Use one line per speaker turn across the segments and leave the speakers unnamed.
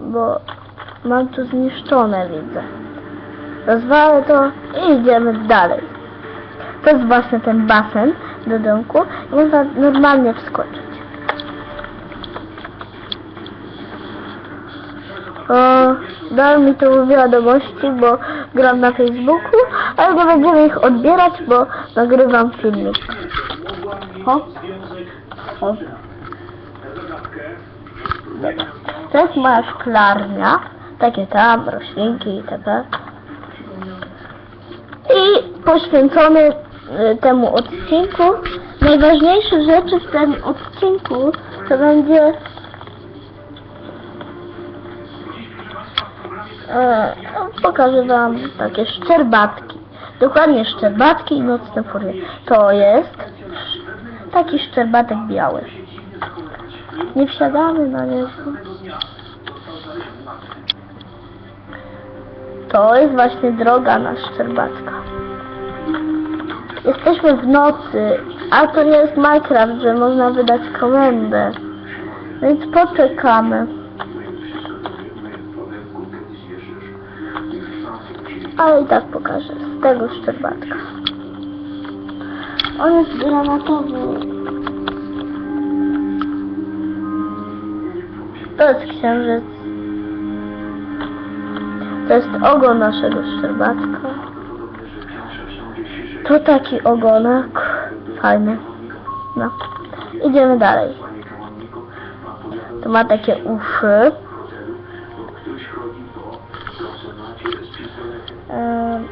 Bo mam tu zniszczone, widzę. Rozwalę to i idziemy dalej. To jest właśnie ten basen do domku można normalnie wskoczyć. O, dał mi tu wiadomości, bo gram na Facebooku, ale nie będziemy ich odbierać, bo nagrywam filmik. O, o. To jest moja szklarnia, takie tam, roślinki itp. I poświęcony y, temu odcinku, najważniejsze rzeczy w tym odcinku to będzie e, pokażę wam takie szczerbatki. Dokładnie szczerbatki i nocne furie. To jest taki szczerbatek biały. Nie wsiadamy na niego. To jest właśnie droga na Szczerbatka. Jesteśmy w nocy, a to nie jest Minecraft, że można wydać komendę. Więc poczekamy. Ale i tak pokażę z tego Szczerbatka. On jest granatowy. To jest księżyc. To jest ogon naszego szczerbatka. To taki ogonek. Fajny. No. Idziemy dalej. To ma takie uszy. Ehm,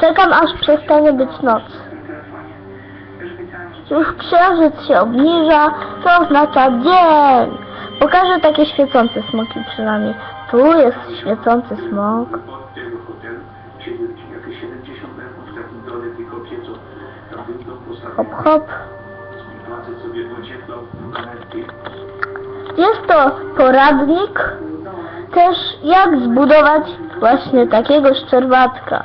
Co
czekam aż przestanie być noc.
Już
księżyc się obniża, to oznacza dzień. Pokażę takie świecące smoki przynajmniej. Tu jest świecący smok. Hop, hop. Jest to poradnik też jak zbudować właśnie takiego szczerbatka.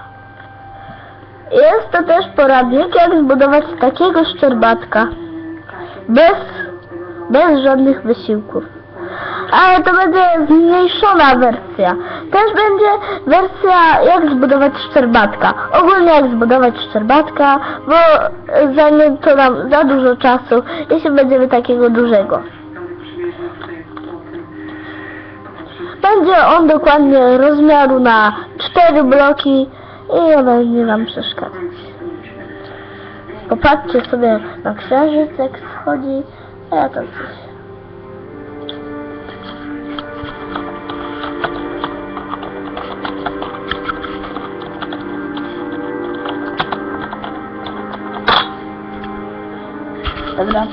Jest to też poradnik jak zbudować takiego szczerbatka. Bez, bez żadnych wysiłków. Ale to będzie zmniejszona wersja. Też będzie wersja jak zbudować szczerbatka. Ogólnie jak zbudować szczerbatka, bo zajmie to nam za dużo czasu, jeśli będziemy takiego dużego. Będzie on dokładnie rozmiaru na cztery bloki i nie nam przeszkadza. Popatrzcie sobie na księżyc jak schodzi, a ja tam coś. Dobra.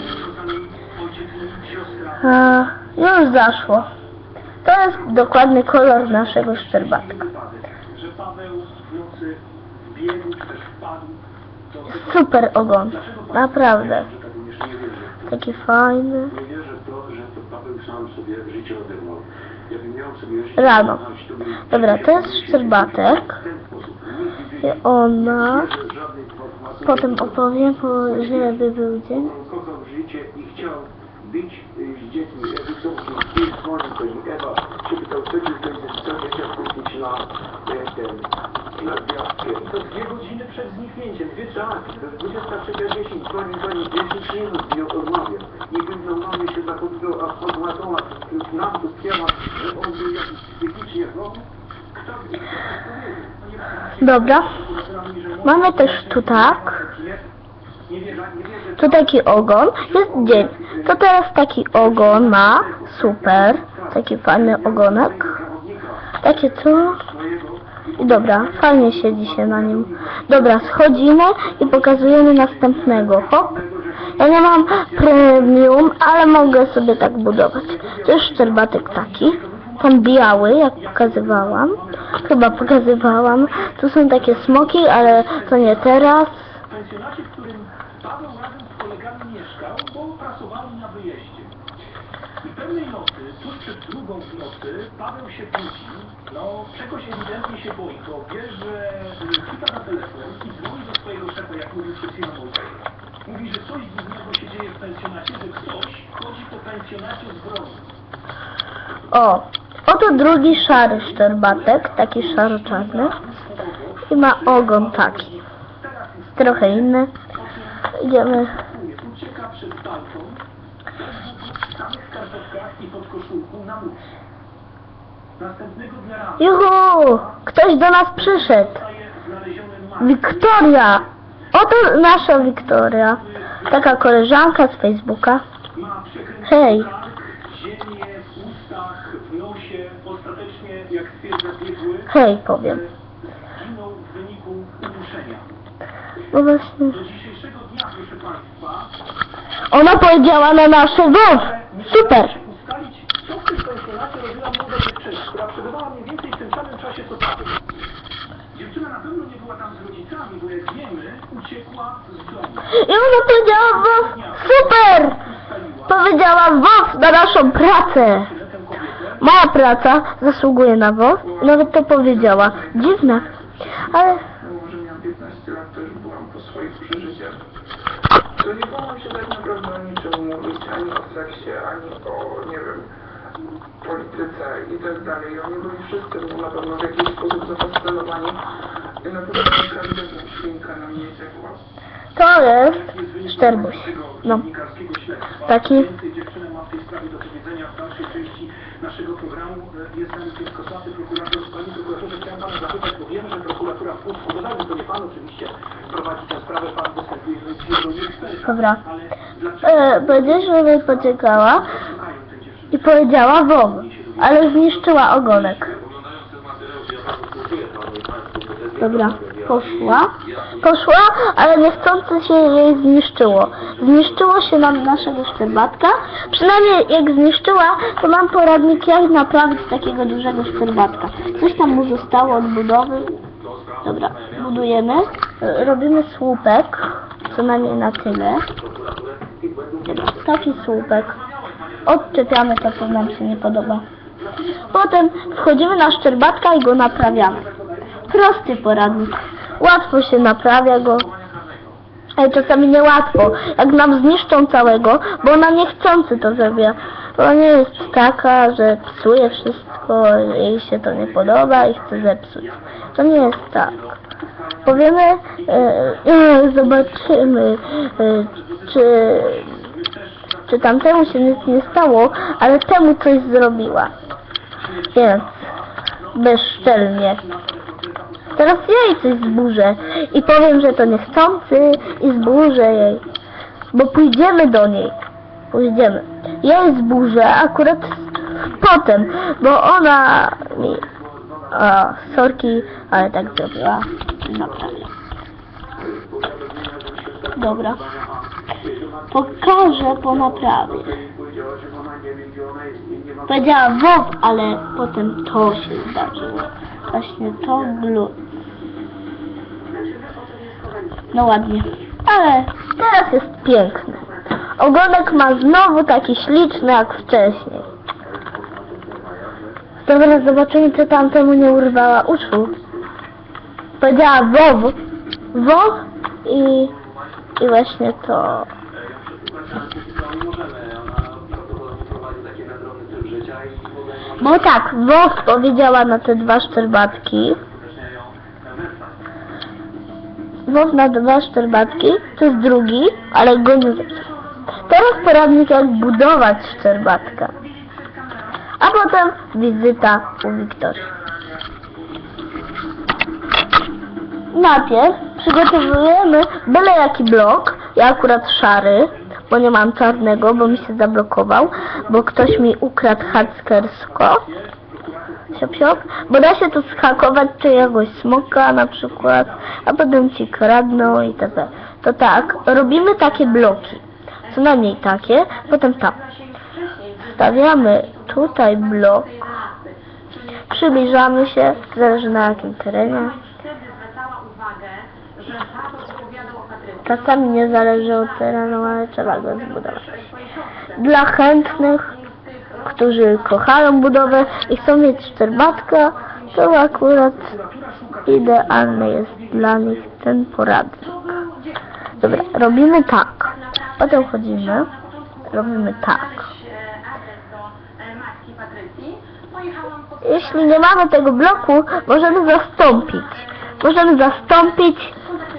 A, już zaszło. To jest dokładny kolor naszego szczerbatka. Super ogon. Naprawdę.
tak.
Taki fajny. Rano. Dobra, to jest szczerbatek. I ona. Potem opowiem, żeby był dzień.
On kochał życie i chciał być y, z dziećmi. Dziś dzwonił do niej, Ewa się pytał, co ci to jest, co nie chciał kupić na y, ten, na gwiazdkę. I to dwie godziny przed zniknięciem, dwie tak, to jest 23.10, dzwonił do niej 10 minut i odmawia. I był normalnie się zachowywał, a podładowa już nam śpiewa, że on był jakiś psychicznie chory.
Dobra. Mamy też tu tak. Tu taki ogon. Jest dzień. To teraz taki ogon ma. Super. Taki fajny ogonek. Takie tu. I dobra, fajnie siedzi się na nim. Dobra, schodzimy i pokazujemy następnego. Hop. Ja nie mam premium, ale mogę sobie tak budować. To jest szczerbatek taki. Ten biały, jak pokazywałam. Chyba pokazywałam. Tu są takie smoki, ale to nie teraz.
Pewnej nocy, tuż przed drugą nocy, Paweł się no czegoś ewidentnie się boi, że na telefon i do swojego szefa, jak mówił. Mówi, że coś się dzieje w pensjonacie, że ktoś chodzi po pensjonacie z bronią.
O, oto drugi szary szczerbatek, taki szaro-czarny. I ma ogon taki. Trochę inny. Idziemy. Juhu! Ktoś do nas przyszedł. Wiktoria! Oto nasza Wiktoria. Taka koleżanka z Facebooka. Hej.
Ostatecznie, jak stwierdza biegły,
Hej, powiem.
zginął w wyniku uduszenia.
Bo właśnie...
Do dzisiejszego dnia, proszę Państwa,
Ona powiedziała na nasze WOW. Super!
się ustalić, co w pensjonacie robiła młoda dziewczyna, która przebywała mniej więcej w tym samym czasie co. Dziewczyna na pewno nie była tam z rodzicami, bo jak wiemy, uciekła z domu.
I ona powiedziała WOW. Super!
Ustaliła
Powiedziała WOW na naszą pracę. Moja praca zasługuje na WOW. I nawet to powiedziała. Dziwne. Ale
Mimo, że miałam 15 lat, też byłam po swoich przeżyciach. To nie bałam się tak naprawdę o niczym mówić, ani o seksie, ani o, nie wiem, polityce i tak dalej. Oni byli wszyscy na pewno w jakiś sposób zafascynowani. I na pewno każda świnka na mnie ciekła.
to jest
tego
No. Taki.
Naszego programu. Jest z nami Kwiatkowski, prokurator. Panie prokuratorze, chciałem pana zapytać, bo wiem, że prokuratura w Puszku, dodajmy to nie pan oczywiście, prowadzi tę sprawę, pan występuje jego eksperta.
Dobra. E, mnie poczekała i powiedziała WOW, ale zniszczyła ogonek. Dobra, poszła. Poszła, ale niechcący się jej zniszczyło. Zniszczyło się nam naszego szczerbatka. Przynajmniej jak zniszczyła, to mam poradnik jak naprawić takiego dużego szczerbatka. Coś tam mu zostało od budowy. Dobra, budujemy. Robimy słupek, co najmniej na tyle. Dobra, taki słupek. Odczepiamy to, co nam się nie podoba. Potem wchodzimy na szczerbatka i go naprawiamy. Prosty poradnik. Łatwo się naprawia go. Ale czasami niełatwo. Jak nam zniszczą całego, bo ona niechcący to zrobiła. Ona nie jest taka, że psuje wszystko, jej się to nie podoba i chce zepsuć. To nie jest tak. Powiemy, e, e, zobaczymy, e, czy, czy tamtemu się nic nie stało, ale temu coś zrobiła. Więc bezczelnie. Teraz jej coś zburzę i powiem, że to niechcący i zburzę jej. Bo pójdziemy do niej. Pójdziemy. Ja jej zburzę akurat potem, bo ona mi... A, sorki, ale tak zrobiła. Naprawię. Dobra. Pokażę po naprawie.
Powiedziała,
WOW, ale potem to się zdarzyło. Właśnie to blu. No ładnie. Ale teraz jest piękny. Ogonek ma znowu taki śliczny jak wcześniej. Dobra, zobaczymy czy tamtemu nie urwała uszu. Powiedziała WOW. WOW i, i właśnie to. Bo tak, WOW powiedziała na te dwa szczerbatki. WOW na dwa szczerbatki, to jest drugi, ale go nie zepsuł. Teraz poradnik jak budować szczerbatka. A potem wizyta u Wiktorii. Najpierw przygotowujemy byle jaki blok, ja akurat szary, bo nie mam czarnego, bo mi się zablokował, bo ktoś mi ukradł hackersko. Siop. Bo da się tu schakować czyjegoś smoka na przykład, a potem ci kradną i tak. To tak, robimy takie bloki. Co najmniej takie, potem tam. Stawiamy tutaj blok, przybliżamy się, zależy na jakim terenie. Czasami nie zależy od terenu, ale trzeba go zbudować. dla chętnych, którzy kochają budowę i chcą mieć szczerbatka, to akurat idealny jest dla nich ten poradnik. Dobra, robimy tak. Potem chodzimy, robimy tak. Jeśli nie mamy tego bloku, możemy zastąpić. Możemy zastąpić,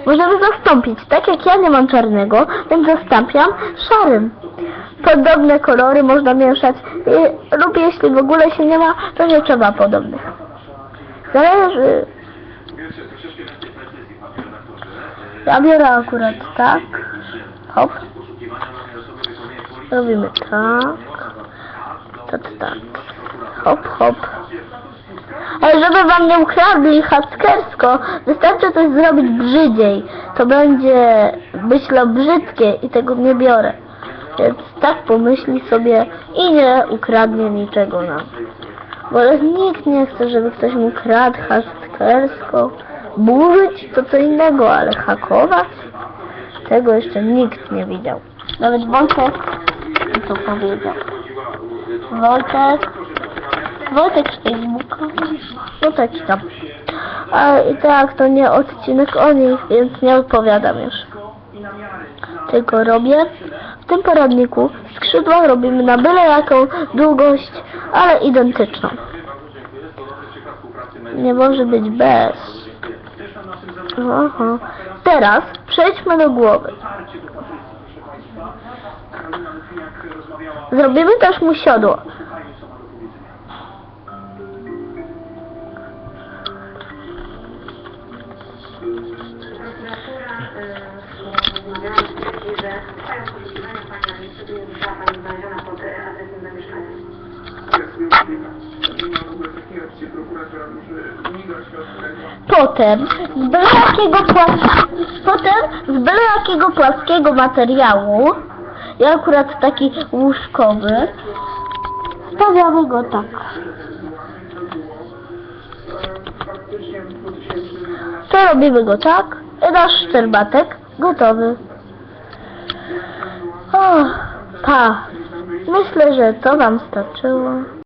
możemy zastąpić. Tak jak ja nie mam czarnego, więc zastąpiam szarym. Podobne kolory można mieszać i, lub jeśli w ogóle się nie ma, to nie trzeba podobnych. Zależy. Ja biorę akurat tak. Hop. Robimy tak. Tak, tak. Hop, hop. Ale żeby wam nie ukradli haskersko, wystarczy coś zrobić brzydziej. To będzie, myślę, brzydkie i tego nie biorę. Więc tak pomyśli sobie i nie ukradnie niczego nam. Bo nikt nie chce, żeby ktoś mu kradł haskersko. Burzyć to co innego, ale hakować? Tego jeszcze nikt nie widział. Nawet Wojtek to powiedział. Wojtek Wojtek z Facebooka. No taki tam. A i tak to nie odcinek o nich, więc nie odpowiadam już. Tylko robię w tym poradniku skrzydła robimy na byle jaką długość, ale identyczną. Nie może być bez. Aha. Teraz przejdźmy do głowy. Zrobimy też mu siodło. Potem z byle jakiego. Potem z byle jakiego płaskiego materiału, ja akurat taki łóżkowy, stawiamy go tak.
Faktycznie w 2011
To robimy go tak nasz szczerbatek gotowy. O, pa. Myślę, że to wam starczyło.